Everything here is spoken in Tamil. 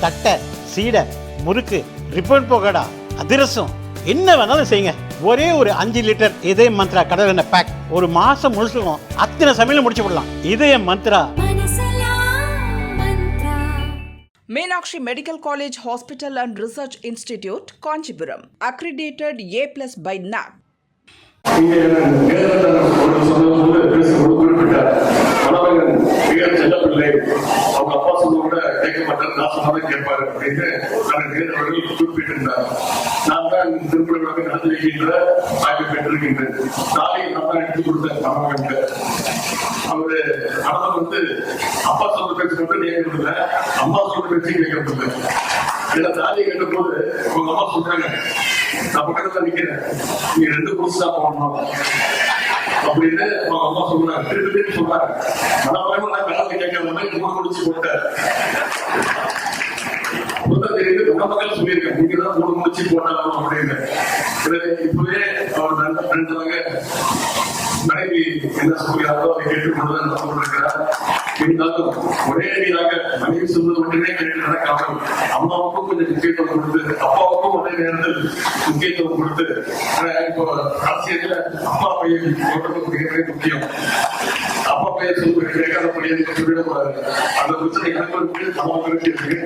தட்டை சீடை முறுக்கு ரிப்பன் போகடா அதிரசம் என்ன வேணாலும் செய்யுங்க. ஒரே ஒரு அஞ்சு லிட்டர் இதய மந்த்ரா கடல் எண்ணெய் பேக் ஒரு மாசம் முழுசுக்கும் அத்தனை சமையலும் முடிச்சு விடலாம். இதய Mantra. Research Institute, Kanchipuram, accredited A plus by NAC. இங்கே நேரத்தில் ஒரு சொன்னது பேசும்போது குறிப்பிட்டார் கேட்க கேட்பார் கேட்பாரு அப்படின்னு அவர்கள் குறிப்பிட்டிருந்தார். நான் தான் திருப்பூர் நடத்தி வைக்கின்ற வாய்ப்பு பெற்றிருக்கின்றேன் நாளை நான் தான் எடுத்து கொடுத்தேன் மணமகனுக்கு அவரு மனதை வந்து அப்பா சொல்ற பேச்சு மட்டும் கேட்கறதில்ல அம்மா சொல்ற பேச்சு கேட்கறதில்ல இல்லை ஏன்னா தாலியை கேட்ட போது உங்க அம்மா சொல்றாங்க நான் பக்கத்துல நிக்கிறேன். நீ ரெண்டு புதுசா போடணும் அப்படின்னு அவங்க அம்மா சொல்றாங்க திருப்பி திருப்பி சொல்றாங்க மனப்பரமா நான் கலந்து கேட்கற மாதிரி மூணு முடிச்சு போட்டேன் முதல் தெரியுது குணமகள் சொல்லியிருக்கேன் நீங்க தான் மூணு முடிச்சு போட்டாலும் அப்படின்னு. இப்பவே அவர் நன்ற- நன்றாக மனைவி என்ன சொல்கிறாரோ அதை கேட்டுக்கொண்டுதான் நடந்து கொண்டிருக்கிறார் இருந்தாலும் ஒரே அடியாக மனைவி சொல்வது மட்டுமே கேட்டு நடக்காமல் அம்மாவுக்கும் கொஞ்சம் முக்கியத்துவம் கொடுத்து அப்பாவுக்கும் ஒரே நேரத்தில் முக்கியத்துவம் கொடுத்து இப்போ அரசியல்ல அப்பா பையன் ஓட்டுறது மிகவே முக்கியம். அப்பா பையன் சொல்லுவது கேட்காத பையன் சொல்லிடக்கூடாது. அந்த பிரச்சனை எனக்கு இருக்கு அம்மாவுக்கு இருக்கு.